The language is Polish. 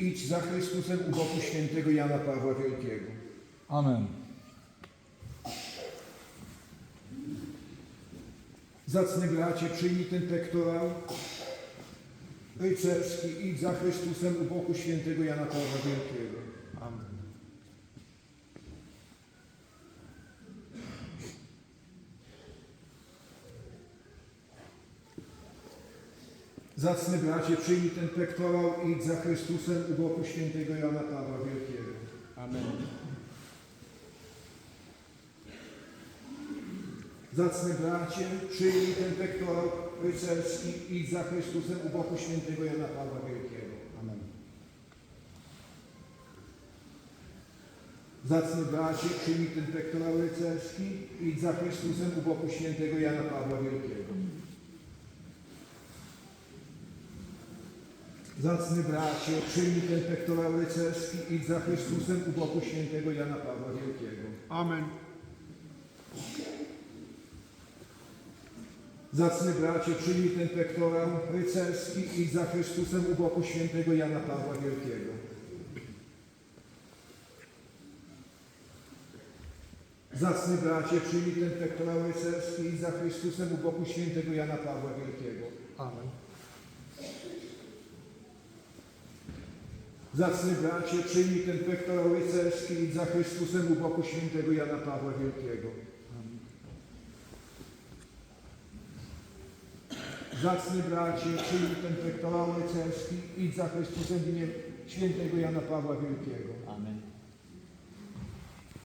idź za Chrystusem u boku świętego Jana Pawła Wielkiego. Amen. Zacny bracie, przyjmij ten pektoral rycerski, idź za Chrystusem u boku świętego Jana Pawła Wielkiego. Amen. Zacny bracie, przyjmij ten pektoral i idź za Chrystusem u boku świętego Jana Pawła Wielkiego. Amen. Zacny bracie, przyjmij ten pektoral rycerski i idź za Chrystusem u boku świętego Jana Pawła Wielkiego. Amen. Zacny bracie, przyjmij ten pektoral rycerski i idź za Chrystusem u boku świętego Jana Pawła Wielkiego. Zacny bracie, przyjmij ten pektoral rycerski i za Chrystusem u boku świętego Jana Pawła Wielkiego. Amen. Zacny bracie, przyjmij ten pektoral rycerski i za Chrystusem u boku świętego Jana Pawła Wielkiego. Zacny bracie, przyjmij ten pektoral rycerski i za Chrystusem u boku świętego Jana Pawła Wielkiego. Amen. Zacny bracie, przyjmij ten pektoral rycerski i za Chrystusem u boku świętego Jana Pawła Wielkiego. Zacny bracie, przyjmij ten pektoral rycerski i za Chrystusem w imię świętego Jana Pawła Wielkiego. Amen.